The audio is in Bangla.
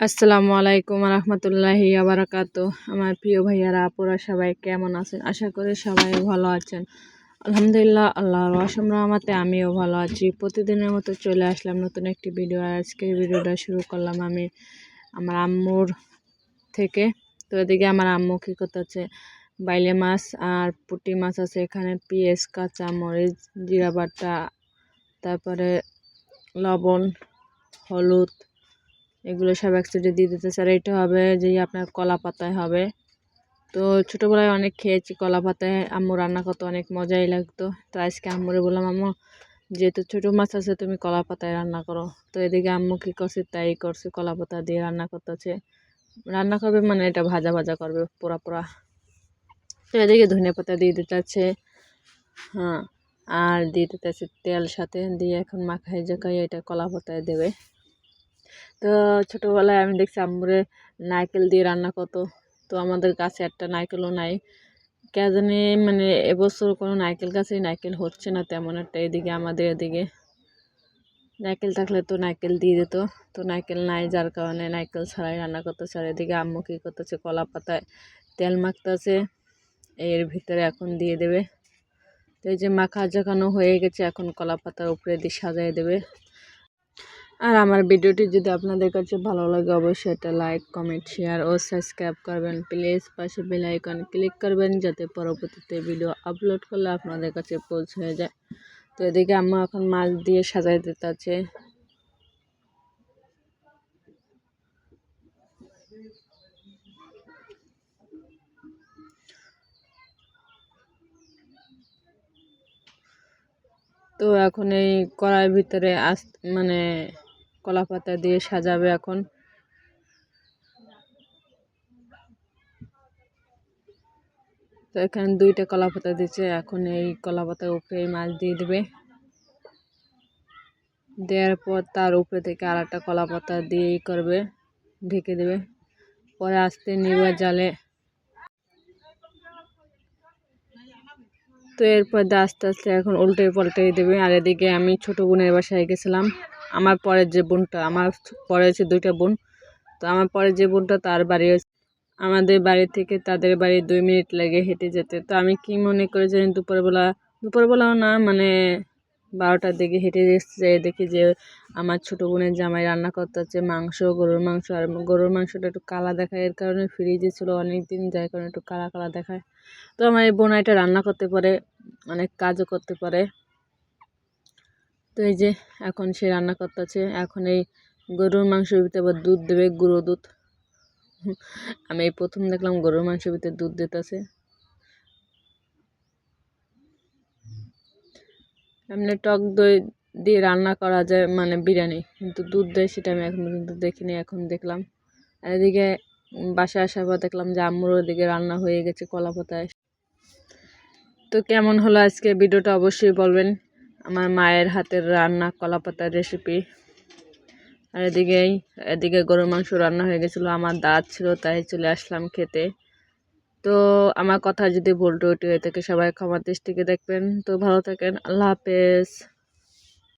আসসালামু আলাইকুম রহমতুল্লাহি আবরাকাত আমার প্রিয় ভাইয়ারা, আপুরা সবাই কেমন আছেন? আশা করি সবাই ভালো আছেন। আলহামদুলিল্লাহ, আল্লাহর অসম রহমতে আমিও ভালো আছি। প্রতিদিনের মতো চলে আসলাম নতুন একটি ভিডিও। আজকের ভিডিওটা শুরু করলাম আমি আমার আম্মুর থেকে। তো এদিকে আমার আম্মু কী করতেছে? বাইলে মাছ আর পুঁটি মাছ আছে এখানে, পেঁয়াজ, কাঁচা মরিচ, জিরা বাটা, তারপরে লবণ, হলুদ এগুলো সব একসাথে দিয়ে দিতেছে আর এটা হবে যে আপনার কলা পাতায় হবে। তো ছোটোবেলায় অনেক খেয়েছি কলা পাতায়, আম্মু রান্না করতে অনেক মজাই লাগতো। তো আজকে আম্মুরে বললাম, আম্মু, যেহেতু ছোটো মাছ আছে, তুমি কলা পাতায় রান্না করো। তো এদিকে আম্মু কী করছে, তাই করছে, কলা পাতা দিয়ে রান্না করতেছে। রান্না করবে মানে এটা ভাজা ভাজা করবে, পোড়া পোড়া। তো এদিকে ধনে পাতা দিয়ে দিতে দিতেছে হ্যাঁ আর দিয়ে দিতে দিতেছে তেল সাথে, দিয়ে এখন মাখাই জাকাই এটা কলা পাতায় দেবে। তো ছোটোবেলায় আমি দেখছি আম্মুরে নারকেল দিয়ে রান্না করতো। তো আমাদের গাছে একটা নারকেলও নাই। কে জানি মানে এবছর কোনো নারকেল গাছে নারকেল হচ্ছে না তেমন একটা এদিকে, আমাদের এদিকে। নারকেল থাকলে তো নারকেল দিয়ে দিত। তো নারকেল নাই যার কারণে নারকেল ছাড়াই রান্না করতেছে আর এদিকে আম্মু কী করতেছে? কলা পাতায় তেল মাখতেছে। এর ভিতরে এখন দিয়ে দেবে। তো এই যে মাখা জাকানো হয়ে গেছে, এখন কলা পাতার উপরে দিয়ে সাজিয়ে দেবে। আর আমার ভিডিওটি যদি আপনাদের কাছে ভালো লাগে, অবশ্যই একটা লাইক কমেন্ট শেয়ার ও সাবস্ক্রাইব করবেন। প্লিজ পাশে বেল আইকন ক্লিক করবেন যাতে পরবর্তীতে ভিডিও আপলোড করলে আপনাদের কাছে পৌঁছে যায়। তো এদিকে আম্মা এখন মাছ দিয়ে সাজাই দিতে আছে তো এখন এই কড়াইয়ের ভিতরে আস মানে কলা পাতা দিয়ে সাজাবে এখন। তো এখানে দুইটা কলা পাতা দিচ্ছে, এখন এই কলা পাতার উপরে এই মাছ দিয়ে দেবে। দেওয়ার পর তার উপরে থেকে আর একটা কলা পাতা দিয়েই করবে, ঢেকে দেবে। পরে আস্তে নিবে জালে তো এরপর আস্তে আস্তে এখন উল্টে পাল্টে দেবে। আর এদিকে আমি ছোট বোনের বাসায় গেছিলাম। আমার পরের যে বোনটা, আমার পরে হচ্ছে দুইটা বোন। তো আমার পরের যে বোনটা তার বাড়ি আমাদের বাড়ি থেকে তাদের বাড়ি দুই মিনিট লাগে হেঁটে যেতে। তো আমি কি মনে করে জানি দুপুরবেলা, দুপুরবেলাও না মানে বারোটার দিকে হেঁটে এসছে দেখি যে আমার ছোটো বোনের জামাই রান্না করতে হচ্ছে মাংস, গরুর মাংস, আর গরুর মাংসটা একটু কালা দেখায়। এর কারণে ফ্রিজে ছিল অনেক দিন যার কারণে একটু কালা কালা দেখায়। তো আমার এই বোন এটা রান্না করতে পারে, অনেক কাজও করতে পারে। তো এই যে এখন সে রান্না করতে করতেছে, এখন এই গরুর মাংসের ভিতরে আবার দুধ দেবে, গুঁড়ো দুধ। আমি এই প্রথম দেখলাম গরুর মাংসের ভিতরে দুধ দিতেছে। এমনি টক দই দিয়ে রান্না করা যায় মানে বিরিয়ানি। কিন্তু দুধ দেয় সেটা আমি এখন পর্যন্ত দেখিনি, এখন দেখলাম। আর এদিকে বাসায় আসার পর দেখলাম যে আম্মুর ওদিকে রান্না হয়ে গেছে, কলা পাতায় তো কেমন হলো আজকে? ভিডিওটা অবশ্যই বলবেন। আমার মায়ের হাতের রান্না, কলা পাতার রেসিপি আর এদিকেই, এদিকে গরুর মাংস রান্না হয়ে গেছিল। আমার দাঁত ছিল, তাই চলে আসলাম খেতে। তো আমার কথা যদি ভুল টুটি হয়ে থাকে সবাই ক্ষমা দৃষ্টিকে দেখবেন। তো ভালো থাকেন, আল্লাহ হাফেজ।